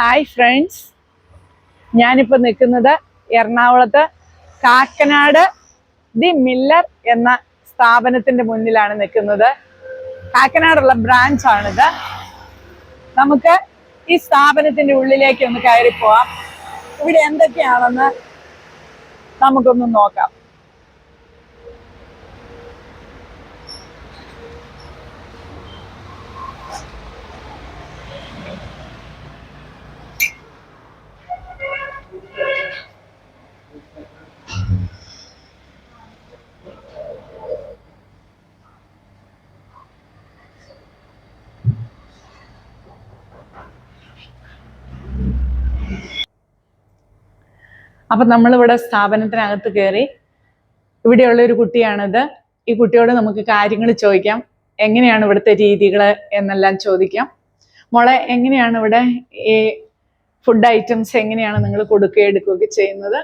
Hi friends ഞാനിപ്പോൾ നിൽക്കുന്നത് എറണാകുളത്ത് കാക്കനാട് ദി മില്ലർ എന്ന സ്ഥാപനത്തിന്റെ മുന്നിലാണ് നിൽക്കുന്നത്. കാക്കനാടുള്ള ബ്രാഞ്ചാണിത് നമുക്ക് ഈ സ്ഥാപനത്തിന്റെ ഉള്ളിലേക്ക് ഒന്ന് കയറി ഇവിടെ എന്തൊക്കെയാണെന്ന് നമുക്കൊന്ന് നോക്കാം. അപ്പൊ നമ്മളിവിടെ സ്ഥാപനത്തിനകത്ത് കയറി ഇവിടെയുള്ള ഒരു കുട്ടിയാണിത്. ഈ കുട്ടിയോട് നമുക്ക് കാര്യങ്ങൾ ചോദിക്കാം. എങ്ങനെയാണ് ഇവിടുത്തെ രീതികൾ എന്നെല്ലാം ചോദിക്കാം. മോളെ എങ്ങനെയാണ് ഇവിടെ ഈ ഫുഡ് ഐറ്റംസ് എങ്ങനെയാണ് നിങ്ങൾ കൊടുക്കുക എടുക്കുകയൊക്കെ ചെയ്യുന്നത്?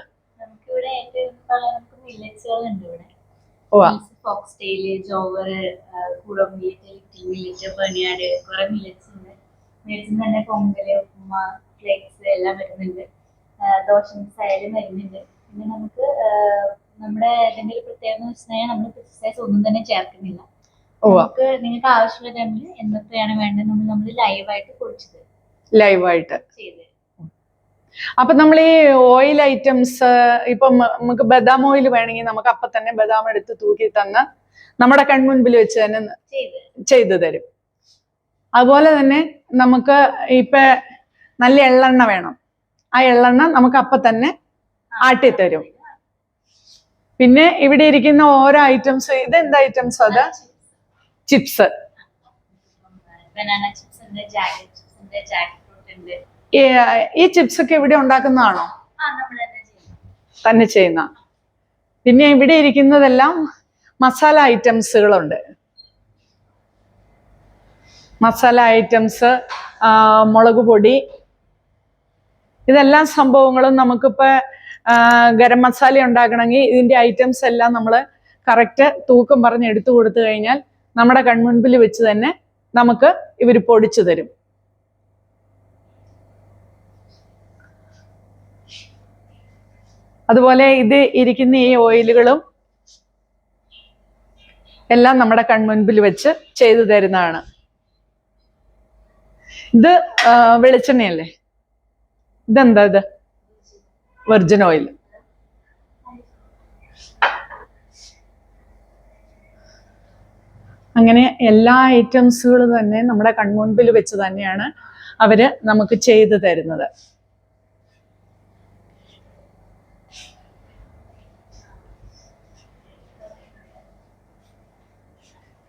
മില്ലറ്റ്സ് തന്നെ പൊങ്കൽ ഉപ്പുമ ഫ്ലേക്സ് എല്ലാം വരുന്നുണ്ട്. ആ, സൈഡിൽ വരുന്നുണ്ട്. പിന്നെ നമുക്ക് നമ്മുടെ ഇതിന്റെ ഒരു പ്രത്യേകത എന്ന് വെച്ചാൽ നമ്മൾ പെസ്റ്റിസൈഡ്സ് ഒന്നും തന്നെ ചേർക്കുന്നില്ല. നമുക്ക് നിങ്ങൾക്ക് ആവശ്യമുള്ള ടൈമിൽ എന്തൊക്കെയാണ് വേണ്ടത് നമ്മൾ നമ്മൾ ലൈവായിട്ട് പൊടിച്ചത് ലൈവായിട്ട് ചെയ്ത് അപ്പൊ നമ്മൾ ഈ ഓയിൽ ഐറ്റംസ് ഇപ്പം നമുക്ക് ബദാം ഓയിൽ വേണമെങ്കിൽ നമുക്ക് അപ്പൊ തന്നെ ബദാം എടുത്ത് തൂക്കി തന്ന് നമ്മുടെ കൺമുൻപിൽ വെച്ച് തന്നെ ചെയ്തു തരും. അതുപോലെ തന്നെ നമുക്ക് ഇപ്പൊ നല്ല എള്ളെണ്ണ വേണം. ആ എള്ളെണ്ണ നമുക്ക് അപ്പൊ തന്നെ ആട്ടിത്തരും. തരും പിന്നെ ഇവിടെ ഇരിക്കുന്ന ഓരോ ഐറ്റംസ് ഇത് എന്ത് ഐറ്റംസ് അത് ചിപ്സ് ഈ ചിപ്സ് ഒക്കെ ഇവിടെ ഉണ്ടാക്കുന്നതാണോ? തന്നെ ചെയ്യുന്ന. പിന്നെ ഇവിടെ ഇരിക്കുന്നതെല്ലാം മസാല ഐറ്റംസുകളുണ്ട് മസാല ഐറ്റംസ് മുളക് പൊടി ഇതെല്ലാം സംഭവങ്ങളും നമുക്കിപ്പോൾ ഗരം മസാല ഉണ്ടാക്കണമെങ്കിൽ ഇതിന്റെ ഐറ്റംസ് എല്ലാം നമ്മൾ കറക്റ്റ് തൂക്കം പറഞ്ഞ് എടുത്തു കൊടുത്തു കഴിഞ്ഞാൽ നമ്മുടെ കൺമുൻപിൽ വെച്ച് തന്നെ നമുക്ക് ഇവർ പൊടിച്ചു തരും. അതുപോലെ ഇത് ഇരിക്കുന്ന ഈ ഓയിലുകളും എല്ലാം നമ്മുടെ കൺമുൻപിൽ വെച്ച് ചെയ്തു തരുന്നതാണ്. ഇത് വെളിച്ചെണ്ണയല്ലേ? ഇതെന്താ ഇത്? വെർജിൻ ഓയിൽ അങ്ങനെ എല്ലാ ഐറ്റംസുകളും തന്നെ നമ്മുടെ കൺമുൻപിൽ വെച്ച് തന്നെയാണ് അവർ നമുക്ക് ചെയ്തു തരുന്നത്.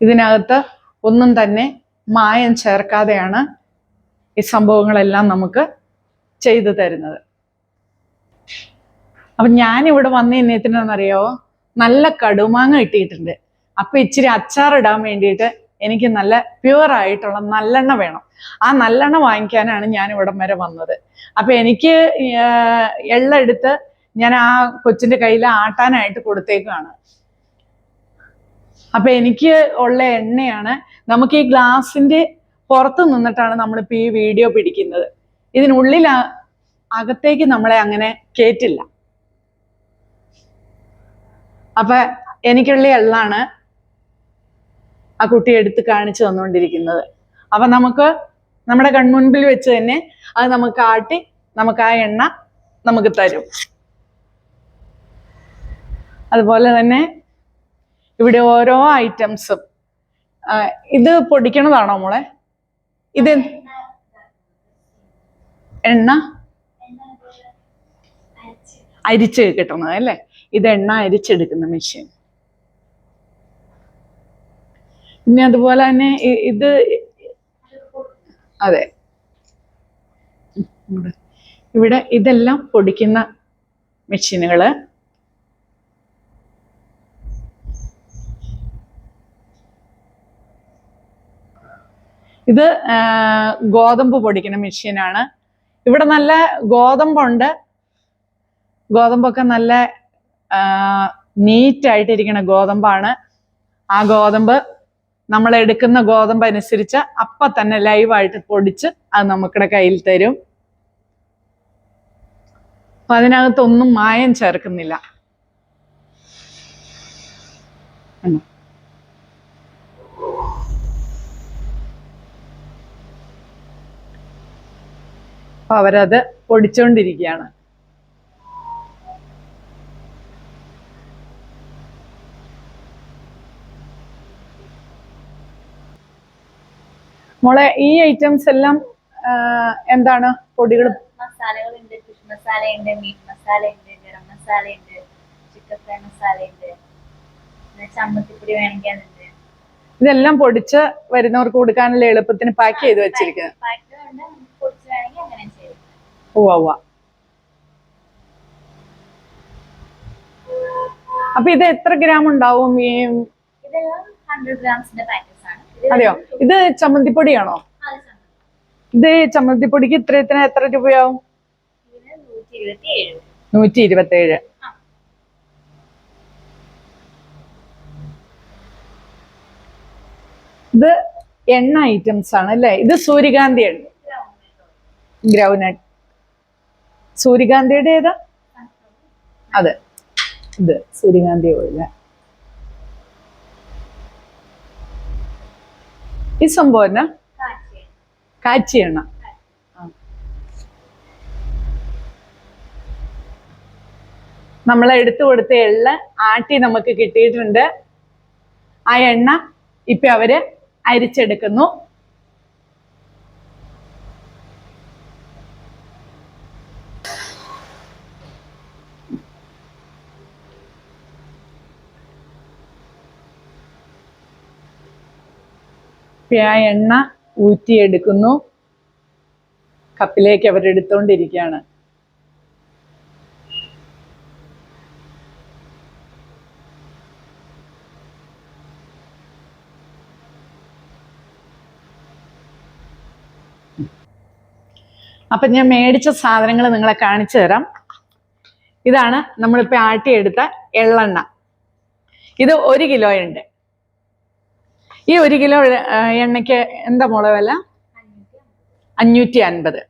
ഇതിനകത്ത് ഒന്നും തന്നെ മായം ചേർക്കാതെയാണ് ഈ സംഭവങ്ങളെല്ലാം നമുക്ക് ചെയ്തു തരുന്നത്. അപ്പൊ ഞാൻ ഇവിടെ വന്ന ഇന്നത്തിനെന്നറിയോ നല്ല കടുമാങ്ങ കിട്ടിയിട്ടുണ്ട്. അപ്പൊ ഇച്ചിരി അച്ചാറിടാൻ വേണ്ടിയിട്ട് എനിക്ക് നല്ല പ്യുവർ ആയിട്ടുള്ള നല്ലെണ്ണ വേണം. ആ നല്ലെണ്ണ വാങ്ങിക്കാനാണ് ഞാൻ ഇവിടം വരെ വന്നത്. അപ്പൊ എനിക്ക് എള്ള എടുത്ത് ഞാൻ ആ കൊച്ചിന്റെ കയ്യിൽ ആട്ടാനായിട്ട് കൊടുത്തേക്കാണ് അപ്പൊ എനിക്ക് ഉള്ള എണ്ണയാണ് നമുക്ക് ഈ ഗ്ലാസിന്റെ പുറത്ത് നിന്നിട്ടാണ് നമ്മളിപ്പോ ഈ വീഡിയോ പിടിക്കുന്നത്. ഇതിനുള്ളിൽ ആ- അകത്തേക്ക് നമ്മളെ അങ്ങനെ കേറ്റില്ല. അപ്പൊ എനിക്കുള്ള എള്ളാണ് ആ കുട്ടി എടുത്ത് കാണിച്ചു തന്നുകൊണ്ടിരിക്കുന്നത് അപ്പൊ നമുക്ക് നമ്മുടെ കൺമുൻപിൽ വെച്ച് തന്നെ അത് നമുക്ക് ആട്ടി നമുക്ക് ആ എണ്ണ നമുക്ക് തരും. അതുപോലെ തന്നെ ഇവിടെ ഓരോ ഐറ്റംസും. ഇത് പൊടിക്കണതാണോ മോളെ? ഇത് എണ്ണ? അരിച്ച് കിട്ടുന്നത് അല്ലേ? ഇത് എണ്ണ അരിച്ചെടുക്കുന്ന മെഷീൻ പിന്നെ അതുപോലെ തന്നെ ഇത് അതെ. ഇവിടെ. ഇതെല്ലാം പൊടിക്കുന്ന മെഷീനുകൾ ഇത് ഗോതമ്പ് പൊടിക്കുന്ന മെഷീനാണ് ഇവിടെ നല്ല ഗോതമ്പുണ്ട്. ഗോതമ്പൊക്കെ നല്ല നീറ്റ് ആയിട്ടിരിക്കുന്ന ഗോതമ്പാണ്. ആ ഗോതമ്പ് നമ്മൾ എടുക്കുന്ന ഗോതമ്പ് അനുസരിച്ച് അപ്പം തന്നെ ലൈവായിട്ട് പൊടിച്ച് അത് നമുക്കിടെ കയ്യിൽ തരും. അപ്പൊ അതിനകത്തൊന്നും മായം ചേർക്കുന്നില്ല. അവരത് പൊടിച്ചോണ്ടിരിക്കുകയാണ്. മോളെ ഈ ഐറ്റംസ് എല്ലാം എന്താണ് പൊടികൾ? മസാലകളുണ്ട് fish masala meat garam chicken fry വേണമെങ്കിൽ അതുണ്ട് ഇതെല്ലാം പൊടിച്ച് വരുന്നവർക്ക് കൊടുക്കാനുള്ള എളുപ്പത്തിന് പാക്ക് ചെയ്ത് വെച്ചിരിക്കുന്നത്. ഉവ്വ ഉവ്വ. അപ്പൊ ഇത് എത്ര ഗ്രാം ഉണ്ടാവും ഈ ഇതെല്ലാം ഹൺഡ്രഡ് ഗ്രാംസിന്റെ പാക്കറ്റ് അതെയോ? ഇത് ചമ്മന്തിപ്പൊടിയാണോ? ഇത് ചമ്മന്തിപ്പൊടിക്ക് ഇത്രയത്തിന് എത്ര രൂപയാവും? നൂറ്റി ഇരുപത്തി ഏഴ്. ഇത് എണ്ണ ഐറ്റംസ് ആണ് അല്ലേ? ഇത് സൂര്യകാന്തി എണ്ണ. ഗ്രൗനട്ട്. സൂര്യകാന്തിയുടെ ഏതാ? അതെ. ഇത് സൂര്യകാന്തി ഓയിൽ. ഈ സംഭവം എന്നാ? കാച്ചി എണ്ണ നമ്മൾ എടുത്തു കൊടുത്ത എള്ള് ആട്ടി നമുക്ക് കിട്ടിയിട്ടുണ്ട്. ആ എണ്ണ ഇപ്പൊ അവർ അരിച്ചെടുക്കുന്നു ഇപ്പൊ ആ എണ്ണ ഊറ്റിയെടുക്കുന്നു. കപ്പിലേക്ക് അവരെടുത്തോണ്ടിരിക്കുകയാണ് അപ്പൊ ഞാൻ മേടിച്ച സാധനങ്ങൾ നിങ്ങളെ കാണിച്ചു തരാം. ഇതാണ് നമ്മളിപ്പോൾ ആട്ടിയെടുത്ത എള്ളെണ്ണ. ഇത് ഒരു കിലോയുണ്ട്. ഈ ഒരു കിലോ എണ്ണയ്ക്ക് എന്താ മുളക് വില? അഞ്ഞൂറ്റി അൻപത്.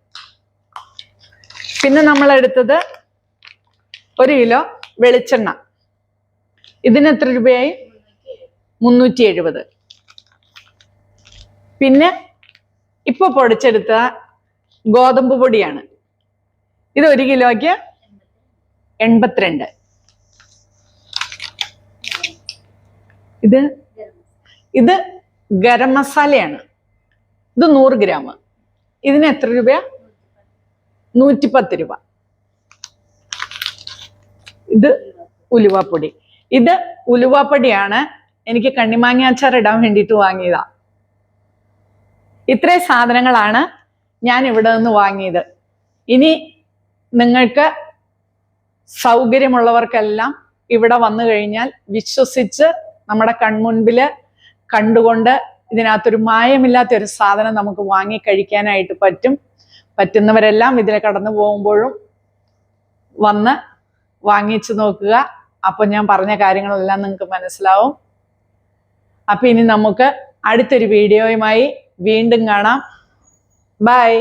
പിന്നെ നമ്മൾ എടുത്തത് ഒരു കിലോ വെളിച്ചെണ്ണ. ഇതിന് എത്ര രൂപയായി? മുന്നൂറ്റി എഴുപത് പിന്നെ ഇപ്പൊ പൊടിച്ചെടുത്ത ഗോതമ്പ് പൊടിയാണ്. ഇത് ഒരു കിലോയ്ക്ക് എൺപത്തിരണ്ട്. ഇത് ഇത് ഗരം മസാലയാണ്. ഇത് നൂറ് ഗ്രാം. ഇതിന് എത്ര രൂപയാ നൂറ്റിപ്പത്ത് രൂപ. ഇത് ഉലുവാപ്പൊടി. ഇത് ഉലുവാപ്പൊടിയാണ് എനിക്ക് കണ്ണിമാങ്ങ അച്ചാർ ഇടാൻ വേണ്ടിയിട്ട് വാങ്ങിയതാ. ഇത്രയും സാധനങ്ങളാണ് ഞാൻ ഇവിടെ നിന്ന് വാങ്ങിയത്. ഇനി നിങ്ങൾക്ക് സൗകര്യമുള്ളവർക്കെല്ലാം ഇവിടെ വന്നു കഴിഞ്ഞാൽ വിശ്വസിച്ച് നമ്മുടെ കൺമുൻപിൽ കണ്ടുകൊണ്ട് ഇതിനകത്തൊരു മായമില്ലാത്ത ഒരു സാധനം നമുക്ക് വാങ്ങി കഴിക്കാനായിട്ട് പറ്റും. പറ്റുന്നവരെല്ലാം ഇതിലെ കടന്നു പോകുമ്പോഴും വന്ന് വാങ്ങിച്ചു നോക്കുക. അപ്പൊ ഞാൻ പറഞ്ഞ കാര്യങ്ങളെല്ലാം നിങ്ങൾക്ക് മനസ്സിലാവും. അപ്പൊ ഇനി നമുക്ക് അടുത്തൊരു വീഡിയോയുമായി വീണ്ടും കാണാം. ബൈ